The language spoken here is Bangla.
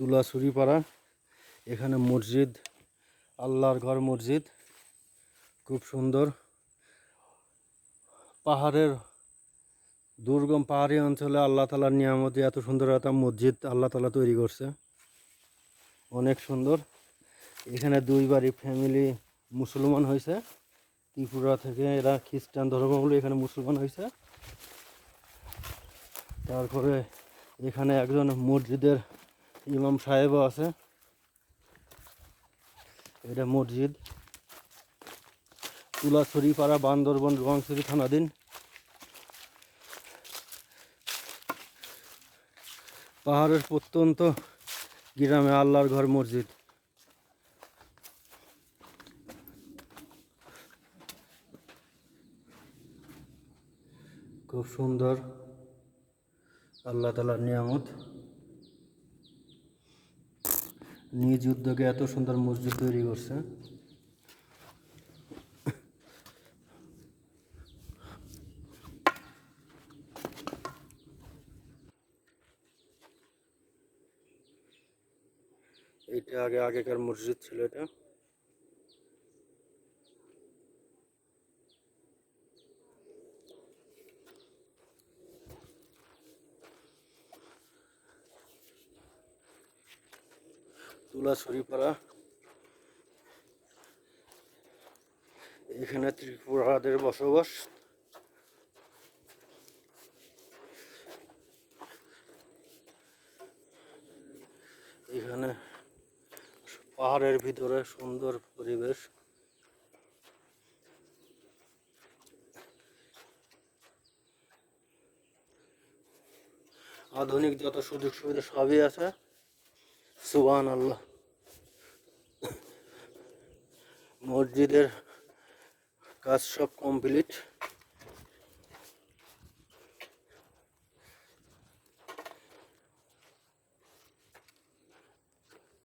তুলাছুরিপাড়া এখানে মসজিদ, আল্লাহর ঘর মসজিদ, খুব সুন্দর। পাহাড়ের দুর্গম পাহাড়ি অঞ্চলে আল্লাহ তালার নিয়ামতে, এত সুন্দর একটা মসজিদ আল্লাহ তালা তৈরি করছে। অনেক সুন্দর। এখানে দুই বাড়ি ফ্যামিলি মুসলমান হয়েছে। ত্রিপুরা থেকে এরা খ্রিস্টান ধর্ম ধর্মাবলম্বী এখানে মুসলমান হয়েছে। তারপরে এখানে একজন মসজিদের ইমাম সাহেবও আছে। এটা মসজিদ। তুলাছড়িপাড়া বান্দরবন রোয়াংছড়ি থানাধীন। পাহাড়ের প্রত্যন্ত গ্রামে আল্লাহর ঘর মসজিদ। খুব সুন্দর। আল্লাহ তালার নিয়ামত। নিজ উদ্যোগে এত সুন্দর মসজিদ তৈরি করছে। এটা আগে আগেকার মসজিদ ছিল এটা। তুলা শরীপাড়া এখানে ত্রিপুরাদের বসবাস। এখানে পাহাড়ের ভিতরে সুন্দর পরিবেশ। আধুনিক যত সুযোগ সুবিধা সবই আছে। সুবান আল্লাহ মসজিদের কাজ সব কমপ্লিট